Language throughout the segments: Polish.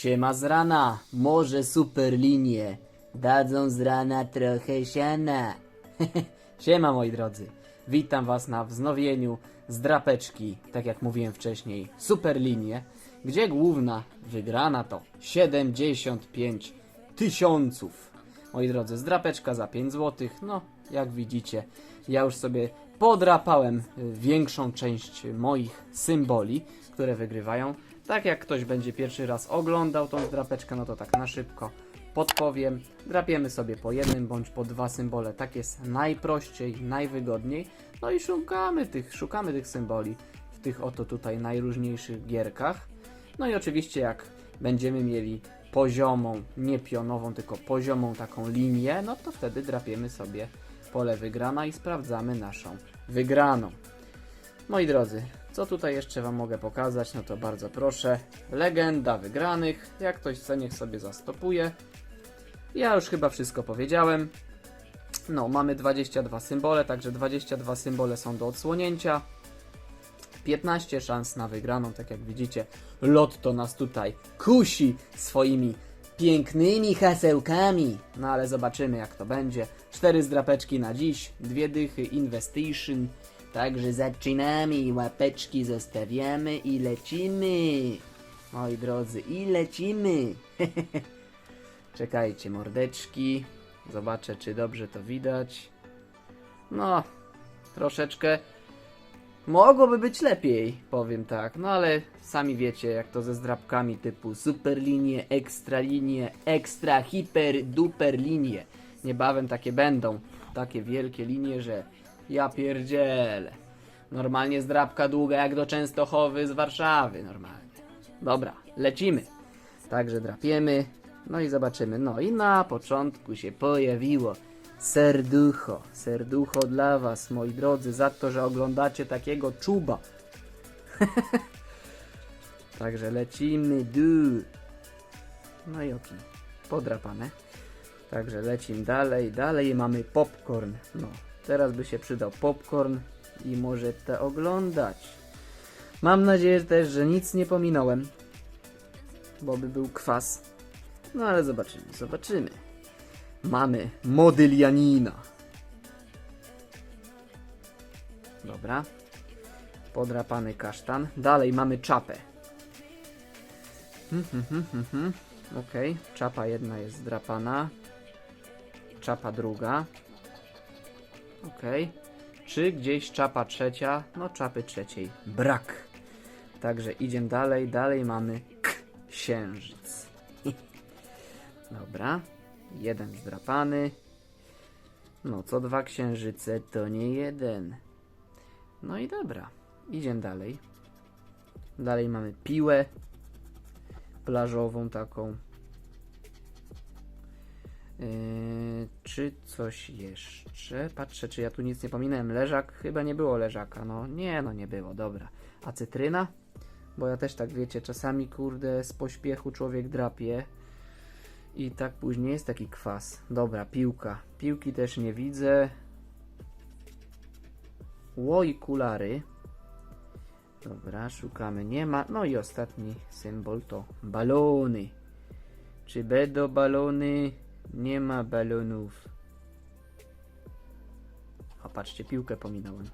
Siema z rana, może super linie. Dadzą z rana trochę siana. Siema moi drodzy, witam was na wznowieniu z drapeczki, tak jak mówiłem wcześniej, super linie, gdzie główna wygrana to 75 tysiąców. Moi drodzy, zdrapeczka za 5 zł. No, jak widzicie, ja już sobie podrapałem większą część moich symboli, które wygrywają. Tak jak ktoś będzie pierwszy raz oglądał tą zdrapeczkę, no to tak na szybko podpowiem. Drapiemy sobie po jednym bądź po dwa symbole. Tak jest najprościej, najwygodniej. No i szukamy tych, szukamy tych symboli w tych oto tutaj najróżniejszych gierkach. No i oczywiście jak będziemy mieli poziomą, nie pionową, tylko poziomą taką linię, no to wtedy drapiemy sobie pole wygrana i sprawdzamy naszą wygraną. Moi drodzy, co tutaj jeszcze Wam mogę pokazać? No to bardzo proszę. Legenda wygranych. Jak ktoś chce, niech sobie zastopuje. Ja już chyba wszystko powiedziałem. No, mamy 22 symbole, także 22 symbole są do odsłonięcia. 15 szans na wygraną, tak jak widzicie. Lotto nas tutaj kusi swoimi pięknymi hasełkami. No ale zobaczymy jak to będzie. Cztery zdrapeczki na dziś, dwie dychy investation. Także zaczynamy, łapeczki zostawiamy i lecimy. Moi drodzy, i lecimy. Czekajcie, mordeczki. Zobaczę, czy dobrze to widać. No, troszeczkę Mogłoby być lepiej, powiem tak, no ale sami wiecie, jak to ze zdrabkami typu super linie, ekstra linie, ekstra, hiper, duper linie. Niebawem takie będą, takie wielkie linie, że ja pierdzielę. Normalnie zdrabka długa jak do Częstochowy z Warszawy, normalnie. Dobra, lecimy. Także drapiemy, no i zobaczymy. No i na początku się pojawiło serducho. Serducho dla was, moi drodzy, za to, że oglądacie takiego czuba. Także lecimy, du. No i oki, podrapane. Także lecimy dalej, dalej mamy popcorn. No, teraz by się przydał popcorn i może to oglądać. Mam nadzieję też, że nic nie pominąłem, bo by był kwas. No ale zobaczymy, zobaczymy. Mamy Modylianina. Dobra. Podrapany kasztan. Dalej mamy czapę. Hmm, hmm, hmm, hmm, hmm. Okej, czapa jedna jest zdrapana. Czapa druga. Okej. Czy gdzieś czapa trzecia? No czapy trzeciej brak. Także idziemy dalej. Dalej mamy księżyc. Dobra. Jeden zdrapany. No, co dwa księżyce to nie jeden. No i dobra. Idziemy dalej. Dalej mamy piłę plażową taką. Yy, czy coś jeszcze? Patrzę, czy ja tu nic nie pominąłem. Leżak? Chyba nie było leżaka. No nie, no nie było, dobra. A cytryna? Bo ja też tak wiecie, czasami kurde z pośpiechu człowiek drapie. I tak później jest taki kwas. Dobra, piłka. Piłki też nie widzę. Łoj, kulary. Dobra, szukamy. Nie ma. No i ostatni symbol to balony. Czy będą balony? Nie ma balonów. A patrzcie, piłkę pominąłem.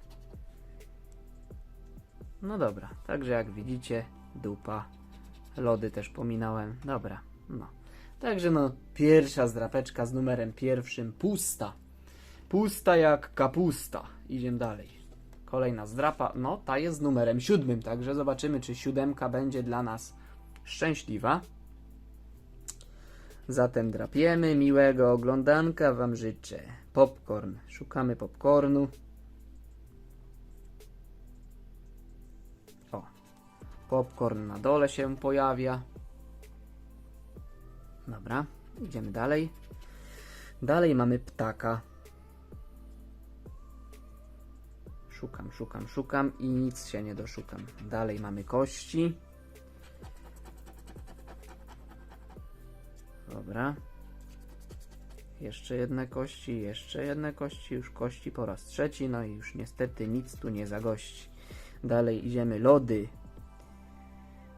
No dobra, także jak widzicie, dupa. Lody też pominąłem. Dobra, no. Także no, pierwsza zdrapeczka z numerem pierwszym pusta. Pusta jak kapusta. Idziemy dalej. Kolejna zdrapa, no ta jest z numerem siódmym, także zobaczymy, czy siódemka będzie dla nas szczęśliwa. Zatem drapiemy, miłego oglądanka Wam życzę. Popcorn, szukamy popcornu. O, popcorn na dole się pojawia. Dobra, idziemy dalej. Dalej mamy ptaka. Szukam, szukam, szukam i nic się nie doszukam. Dalej mamy kości. Dobra. Jeszcze jedne kości, jeszcze jedne kości, już kości po raz trzeci, no i już niestety nic tu nie zagości. Dalej idziemy lody.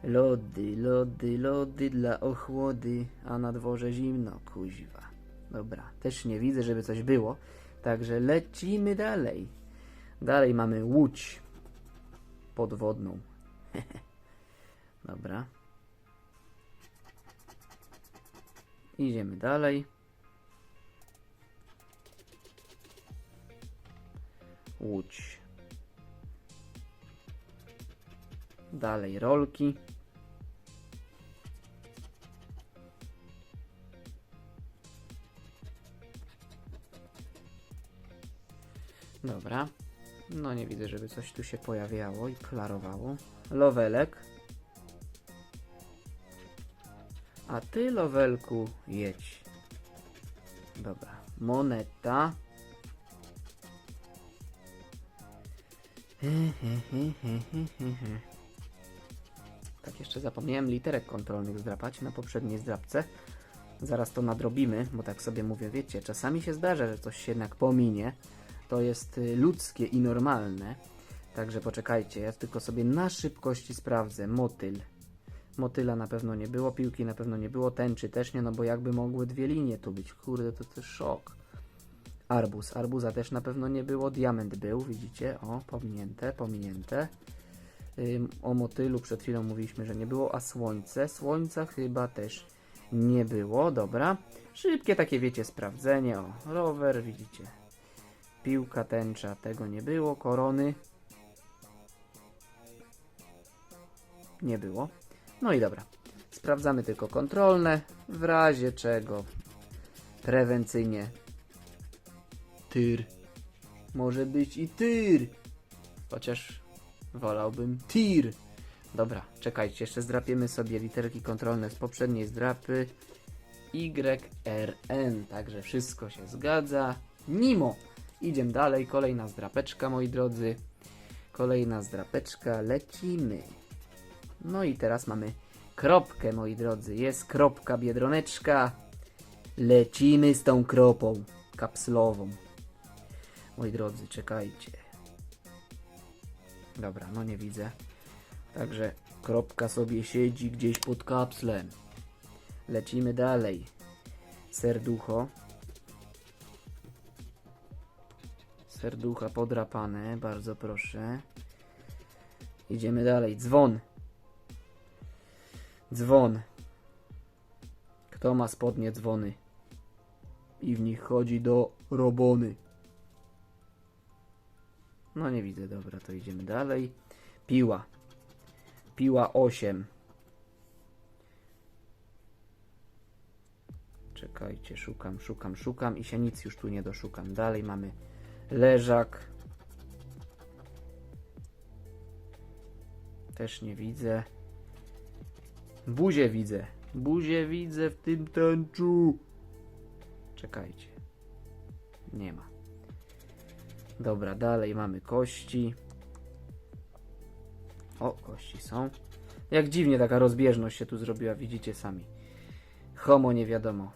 Lody, lody, lody dla ochłody, a na dworze zimno, kuźwa. Dobra, też nie widzę, żeby coś było, także lecimy dalej. Dalej mamy łódź podwodną. Dobra. Idziemy dalej. Łódź. Dalej rolki. Dobra. No nie widzę, żeby coś tu się pojawiało i klarowało. Lowelek. A ty, Lowelku, jedź. Dobra. Moneta. Tak, jeszcze zapomniałem literek kontrolnych zdrapać na poprzedniej zdrapce. Zaraz to nadrobimy, bo tak sobie mówię, wiecie, czasami się zdarza, że coś się jednak pominie. To jest y, ludzkie i normalne. Także poczekajcie, ja tylko sobie na szybkości sprawdzę. Motyl. Motyla na pewno nie było, piłki na pewno nie było, tęczy też nie, no bo jakby mogły dwie linie tu być. Kurde, to to szok. Arbuz. Arbuza też na pewno nie było. Diament był, widzicie? O, pominięte, pominięte. O motylu przed chwilą mówiliśmy, że nie było, a słońce. Słońca chyba też nie było, dobra. Szybkie takie, wiecie, sprawdzenie. O, rower, widzicie. Piłka, tęcza, tego nie było. Korony. Nie było. No i dobra. Sprawdzamy tylko kontrolne, w razie czego prewencyjnie tyr. Może być i tyr. Chociaż wolałbym tir. Dobra, czekajcie, jeszcze zdrapiemy sobie literki kontrolne z poprzedniej zdrapy. YRN, także wszystko się zgadza. Nimo. Idziemy dalej, kolejna zdrapeczka, moi drodzy. Kolejna zdrapeczka, lecimy. No i teraz mamy kropkę, moi drodzy. Jest kropka biedroneczka. Lecimy z tą kropą kapslową. Moi drodzy, czekajcie. Dobra, no nie widzę. Także kropka sobie siedzi gdzieś pod kapslem. Lecimy dalej. Serducho. Serducha podrapane, bardzo proszę. Idziemy dalej. Dzwon. Dzwon. Kto ma spodnie dzwony? I w nich chodzi do robony. No nie widzę, dobra, to idziemy dalej. Piła. Piła 8. Czekajcie, szukam, szukam, szukam i się nic już tu nie doszukam. Dalej mamy leżak. Też nie widzę. Buzię widzę. Buzię widzę w tym tęczu. Czekajcie. Nie ma. Dobra, dalej mamy kości. O, kości są. Jak dziwnie taka rozbieżność się tu zrobiła, widzicie sami. Homo nie wiadomo.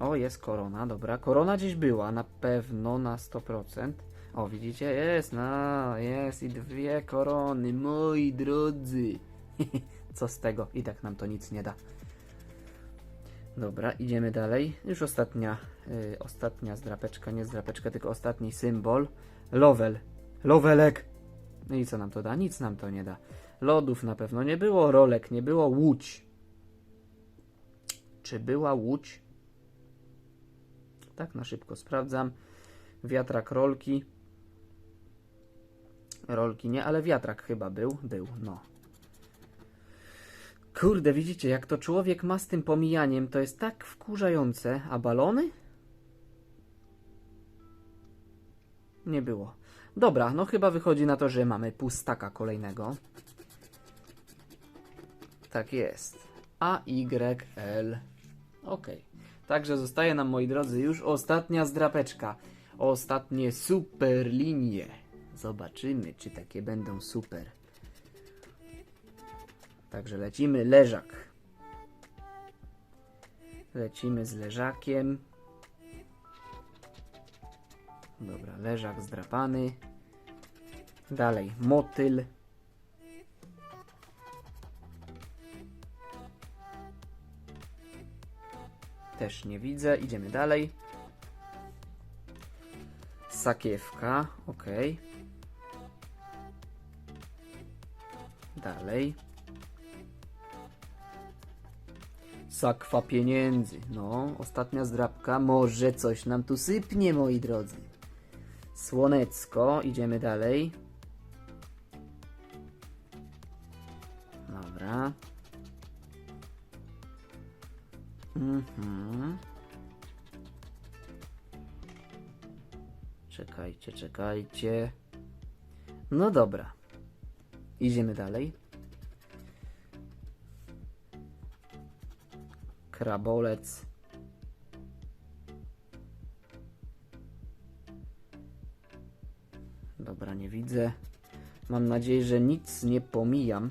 O, jest korona, dobra. Korona gdzieś była, na pewno, na 100%. O, widzicie, jest, no, jest i dwie korony, moi drodzy. Co z tego? I tak nam to nic nie da. Dobra, idziemy dalej. Już ostatnia, y, ostatnia zdrapeczka, nie zdrapeczka, tylko ostatni symbol. Lowel. Lowelek. No i co nam to da? Nic nam to nie da. Lodów na pewno nie było, rolek nie było, łódź. Czy była łódź? Tak na szybko sprawdzam. Wiatrak rolki. Rolki nie, ale wiatrak chyba był. Był, no. Kurde, widzicie, jak to człowiek ma z tym pomijaniem, to jest tak wkurzające. A balony? Nie było. Dobra, no chyba wychodzi na to, że mamy pustaka kolejnego. Tak jest. A, Y, L. Ok. Także zostaje nam, moi drodzy, już ostatnia zdrapeczka. Ostatnie super linie. Zobaczymy, czy takie będą super. Także lecimy leżak. Lecimy z leżakiem. Dobra, leżak zdrapany. Dalej, motyl. Też nie widzę. Idziemy dalej. Sakiewka, ok. Dalej. Sakwa pieniędzy. No, ostatnia zdrabka. Może coś nam tu sypnie, moi drodzy. Słonecko. Idziemy dalej. Dobra. Mhm. Czekajcie, czekajcie. No dobra. Idziemy dalej. Krabolec. Dobra, nie widzę. Mam nadzieję, że nic nie pomijam.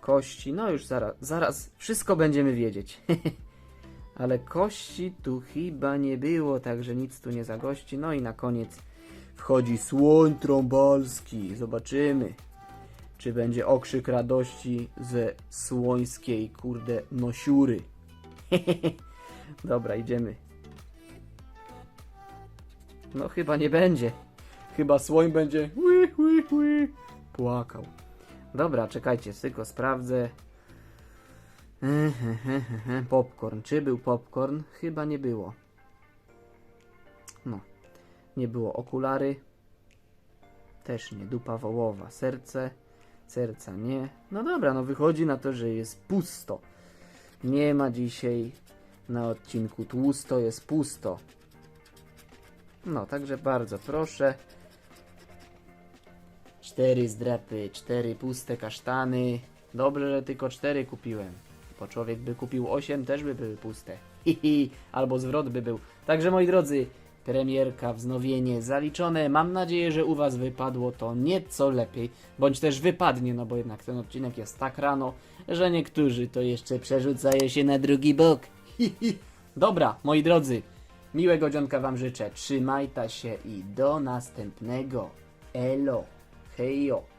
Kości, no już zaraz, zaraz wszystko będziemy wiedzieć. Ale kości tu chyba nie było, także nic tu nie zagości. No i na koniec wchodzi słoń trąbalski. Zobaczymy, czy będzie okrzyk radości ze słońskiej, kurde, nosiury. Dobra, idziemy. No chyba nie będzie. Chyba słoń będzie płakał. Dobra, czekajcie, tylko sprawdzę. Popcorn. Czy był popcorn? Chyba nie było. No. Nie było okulary. Też nie. Dupa wołowa. Serce. Serca nie. No dobra, no wychodzi na to, że jest pusto. Nie ma dzisiaj na odcinku tłusto, jest pusto. No, także bardzo proszę. Cztery zdrapy, cztery puste kasztany. Dobrze, że tylko cztery kupiłem. Bo człowiek by kupił osiem, też by były puste. Hihi, albo zwrot by był. Także moi drodzy, premierka, wznowienie zaliczone. Mam nadzieję, że u Was wypadło to nieco lepiej, bądź też wypadnie, no bo jednak ten odcinek jest tak rano, że niektórzy to jeszcze przerzucają się na drugi bok. Hihi. Dobra, moi drodzy, miłego dzionka Wam życzę. Trzymajta się i do następnego. Elo, hejo.